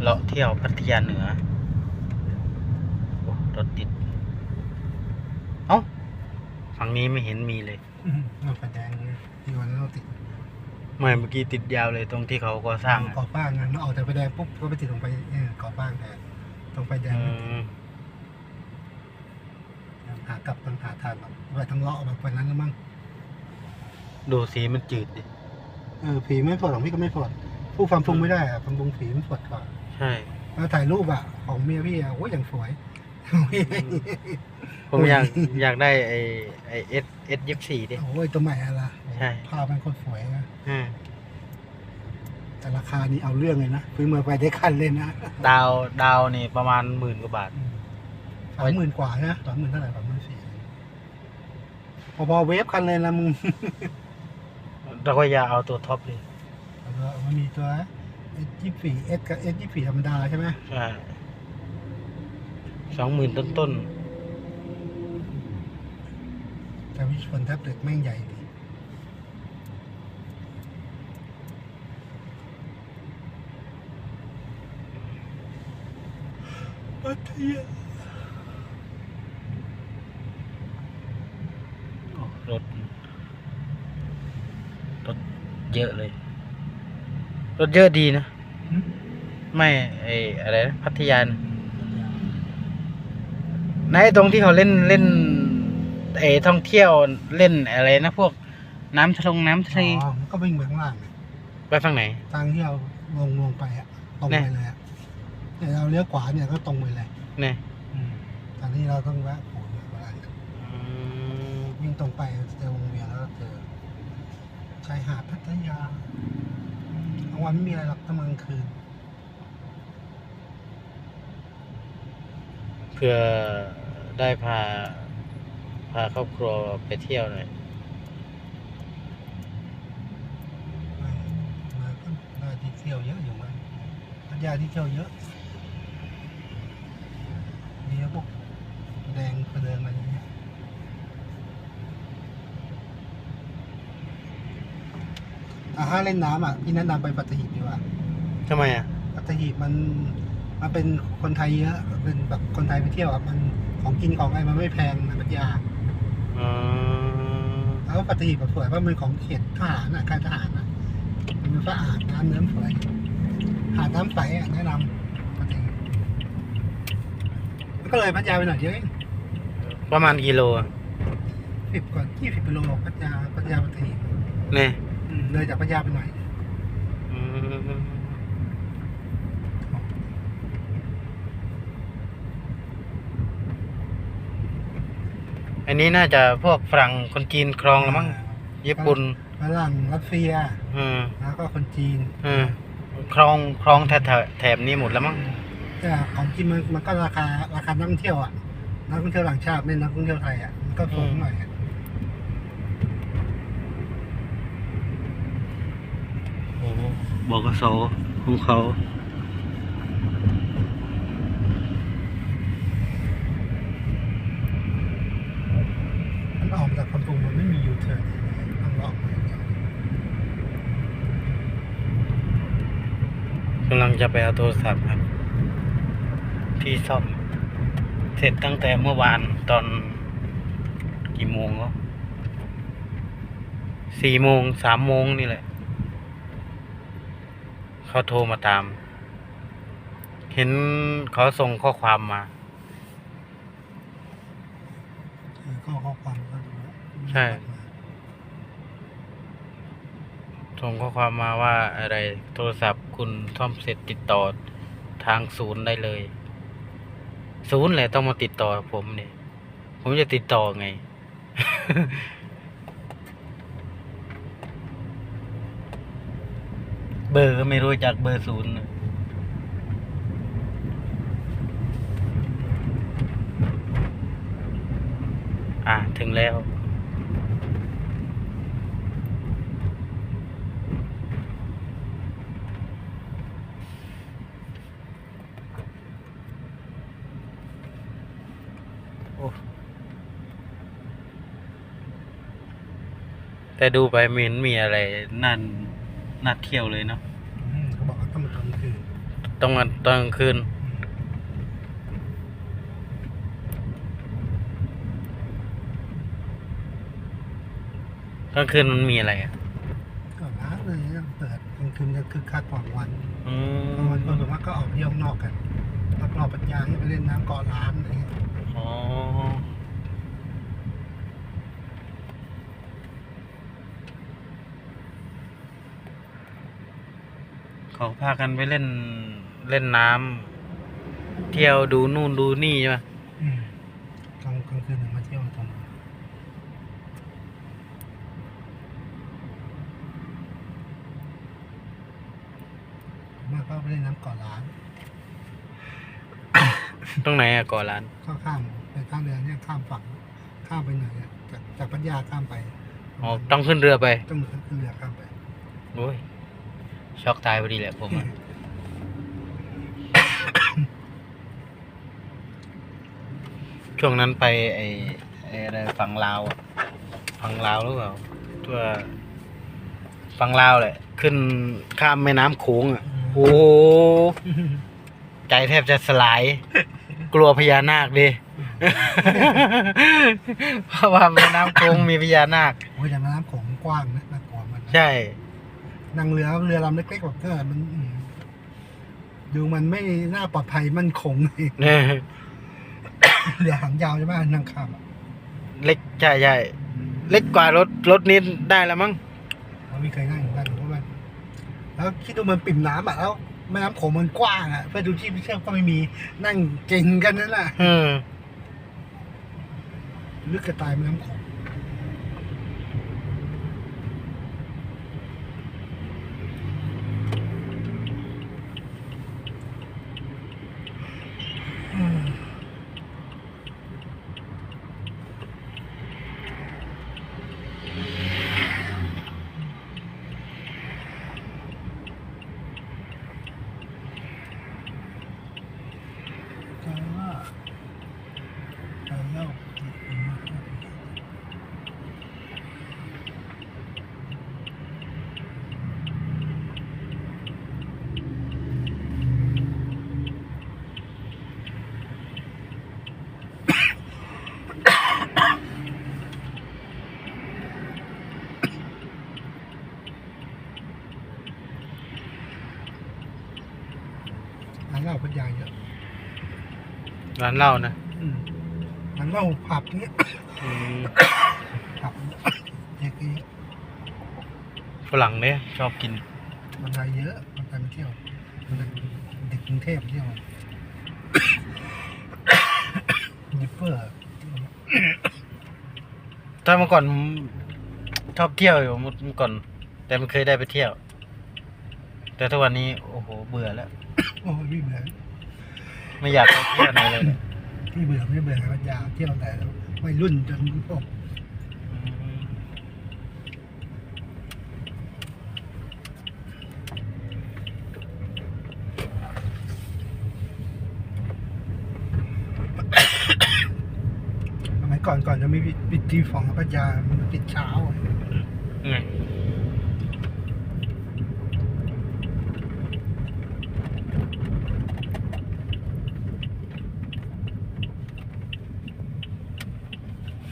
เลาะเที่ยวพัทยาเหนือโอ้รถติด เอ้า ฝั่งนี้ไม่เห็นมีเลยเราไฟแดงที่วันนั้นเราติดไม่เมื่อกี้ติดยาวเลยตรงที่เขาก่อสร้างอะก่อบ้างไงเราออกจากไฟแดงปุ๊บก็ไปติดตรงไฟเออก่อบ้างแทนตรงไฟแดงอืมหากลับทางหาทางแบบไปทางเลาะแบบวันนั้นแล้วมั้งดูสีมันจืดดิเออผีไม่ปวดของพี่ก็ไม่ปวดผู้ฟังพุงไม่ได้อะฟังพุงผีมันปวดกว่า ใช่ แล้วถ่ายรูปอะของเมียพี่อะโอ้ยอย่างสวย ผมอยากอยากได้ไอไอเอสเอสยี่สี่ดิ โอ้ยตัวใหม่อะไรใช่ ภาพมันโคตรสวยนะอืมแต่ราคานี่เอาเรื่องเลยนะซื้อมาไปได้คันเลยนะดาวดาวนี่ประมาณหมื่นกว่าบาท สามหมื่นกว่านะสามหมื่นเท่าไหร่สามหมื่นสี่พอๆเวฟคันเลยนะมึง แล้วก็อย่าเอาตัวท็อปเลยแล้วก็มันมีตัว เอสยี่สี่เอสกับเอสยี่สี่ธรรมดาใช่ไหมใช่สองหมื่นต้นต้นแต่วิชวลแท็บเล็ตแม่งใหญ่ดีพัทยาๆโอ้รถ รถเยอะเลย รถเยอะดีนะ ไม่ไออะไรนะพัทยานะไหนตรงที่เขาเล่นเล่นไอท่องเที่ยวเล่นอะไรนะพวกน้ำทะลงน้ำทะเลอ๋อมันก็วิ่งไปข้างล่างไงไปฝั่งไหน ทางที่เราลงลงไปอะตรงไปเลยอะเนี่ยเราเลี้ยวขวาเนี่ยก็ตรงไปเลยเนี่ยอืมตอนนี้เราต้องแวะโผล่เนี่ยเวลาอืมวิ่งตรงไปเจอวงเวียนแล้วก็เจอชายหาดพัทยากลางวันไม่มีอะไรหรอกถ้ามากลางคืน เพื่อได้พา พาครอบครัวไปเที่ยวหน่อย มามาก็น่าที่เที่ยวเยอะอยู่มั้งพัทยาที่เที่ยวเยอะมีพวกแดงกระเดินอะไรอย่างเงี้ย อะถ้าเล่นน้ำอะพี่แนะนำไปปัตตานีดีกว่าทำไมอะ ปัตตานีมันมันเป็นคนไทยเยอะเป็นแบบคนไทยไปเที่ยวอะมันของกินของอะไรมันไม่แพงในปัตยาอืมแล้วปัตตานีแบบสวยเพราะมันของเขตทหารอะค่ายทหารอะมันสะอาดน้ำเนื้อสวยหาดน้ำใสอะแนะนำปัตตานีมันก็เลยพัทยาไปหน่อยเดียวเองประมาณกิโลอะสิบกว่ายี่สิบกิโลพัทยาพัทยาปัตตานีเนี่ยอืม เลยจากพัทยาไปหน่อยอืมอันนี้น่าจะพวกฝรั่งคนจีนครองแล้วมั้งญี่ปุ่นฝรั่งรัสเซียอืมแล้วก็คนจีนอืมครองครองแถบแถบนี้หมดแล้วมั้งแต่ของกินมันมันก็ราคาราคานักท่องเที่ยวอะนักท่องเที่ยวต่างชาติไม่นักท่องเที่ยวไทยอะมันก็สูงหน่อยอะ โอ้ บกสของเขามันออกจากคอนโดมันไม่มียูเทิร์นต้องเลาะมาอย่างเดียวกำลังจะไปเอาโทรศัพท์ครับ ที่ซ่อม เสร็จตั้งแต่เมื่อวานตอนกี่โมงก็สี่โมงสามโมงนี่แหละ เขาโทรมาตาม เห็นเขาส่งข้อความมาเออก็ข้อความก็ดูแล้วใช่ ส่งข้อความมาว่าอะไรโทรศัพท์คุณซ่อมเสร็จติดต่อทางศูนย์ได้เลย ศูนย์แหละต้องมาติดต่อผมเนี่ยผมจะติดต่อไง บอร์ก็ไม่รู้จักเบอร์ศูนย์น่ะอะ ถึงแล้วโอ้แต่ดูไปไม่เห็นมีอะไรน่า น่าเที่ยวเลยเนาะอืมเขาบอกว่าต้องมาตอนคืนต้องมาตอนกลางคืน กลางคืนมันมีอะไรอะก็ร้านเลยเปิดกลางคืนจะคึกคักกว่าวันอืกลางวันคนม ส่วนมากก็ออกเที่ยวนอกกันรับรอบปัญญาที่ไปเล่นน้ำเกาะล้านอะไรเงี้ย อ๋อ เขาพากันไปเล่นเล่นน้ำเที่ยวดูนู่นดูนี่ใช่ไหมอืมกลางกลางคืนถึงมาเที่ยวตรงส่วนมากก็ไปเล่นน้ำเกาะล้านตรงไหนอะก่อร้านก็ข้ามไปข้ามเรือเนี่ยข้ามฝั่งข้ามไปหน่อยอะจากจากปัญญาข้ามไปอ๋อต้องขึ้นเรือไป ต้องขึ้นเรือข้ามไป โอ้ย ช็อกตายพอดีแหละผมอะช่วงนั้นไปไอ้ไอ้อะไรฝั่งลาวอะฝั่งลาวหรือเปล่าทั่วฝั่งลาวแหละ ขึ้นข้ามแม่น้ำโขงอะ โอ้โหใจแทบจะสลาย กลัวพญานาคดิ เพราะว่าแม่น้ำโขงมีพญานาค โอ้ยแต่แม่น้ำโขงกว้างนะน่ากลัวมันใช่ นั่งเรือเรือลำเล็กๆแบบก็มันอืมดูมันไม่น่าปลอดภัยมั่นคงเลย เนี่ยเรือหางยาวใช่ไหมนั่งข้ามอะเล็กใช่ใช่เล็กกว่ารถรถนี้ได้แล้วมั้งเราไม่เคยนั่งเหมือนกันเพราะว่าแล้วคิดดูมันปิ่มน้ำอะแล้วแม่น้ำโขงมันกว้างอะเพื่อดูชีพเชื่อก็ไม่มีนั่งเก่งกันนั่นแหละอืม ลึกกระตายแม่น้ำโขงอืมใจว่าใจเล่า ร้านเหล้าพัทยาเยอะ ร้านเหล้านะอืมร้านเหล้าผับเนี้ยอืมผับเด็กนี้ฝรั่งเนี่ยชอบกินมันไทยเยอะมันไทยมาเที่ยวมันเด็กกรุงเทพเที่ยวยิปเปอร์ถ้าเมื่อก่อนผมชอบเที่ยวอยู่เมื่อก่อน แต่ไม่เคยได้ไปเที่ยว แต่ทุกวันนี้โอ้โหเบื่อแล้ว โอ้ยไม่เบื่อ ไม่อยากไปเที่ยวไหนเลยเนี่ยที่เบื่อไม่เบื่อพัทยาเที่ยวแต่วัยรุ่นจนพวกอืมสมัยก่อนก่อนจะมีปิดทีฟองพัทยามันปิดเช้าอะ อืม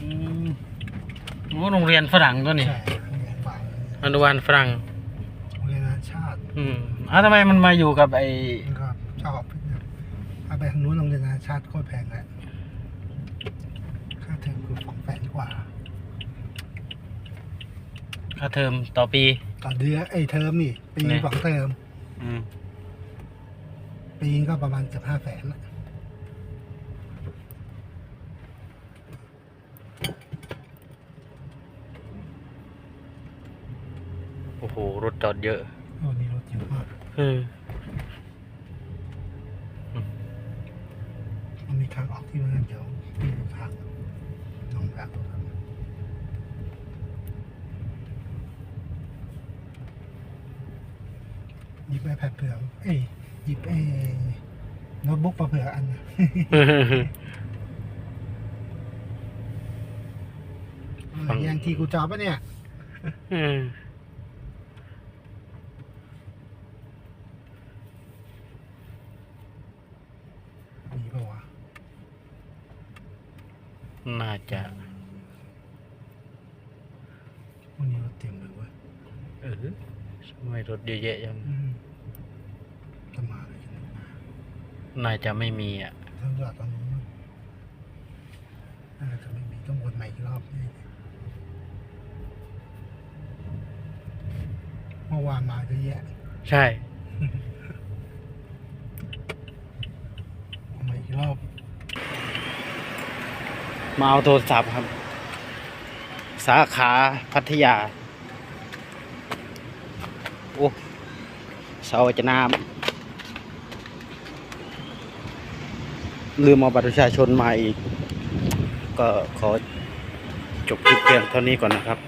อืม โอ้โรงเรียนฝรั่งก็นี่ใช่โรงเรียนฝ่ายอนุบาลฝรั่ง โรงเรียนนานาชาติอืมอ้าวทำไมมันมาอยู่กับไอ้มันก็ชอบถ้าไปทางนู้นโรงเรียนนานาชาติโคตรแพงแล้วค่าเทอมคือสองแสนกว่า ค่าเทอมต่อปี ต่อเดือนไอ้เทอมนี่ปีเนี่ยสองเทอม อืม ปีก็ประมาณเกือบห้าแสนละ โอ้โหรถจอดเยอะโอ้นี่รถเยอะมากอืมมันมีทางออกที่มันเดี๋ยวพี่ดูทางลองแบบดูครับหยิบไอแพดเผื่อเอ้ยหยิบไอ้โน้ตบุ๊กมาเผื่ออันนะอะไรแย่งที่กูจอบปะเนี่ย อืม น่าจะวันนี้รถเต็มเลยเว้ยเออทำไมรถเยอะแยะยังอืมจะมาเลยจะมาน่าจะไม่มีอะต้องจอดตรงนี้มั้งน่าจะไม่มีต้องวนใหม่อีกรอบนี่เมื่อวานมาเยอะแยะ ใช่ วนใหม่อีกรอบ มาเอาโทรศัพท์ครับ สาขาพัทยา โอ้เสาจะน้ำลืมเอาบัตรประชาชนมาอีก ก็ขอจบคลิปเพียงเท่านี้ก่อนนะครับ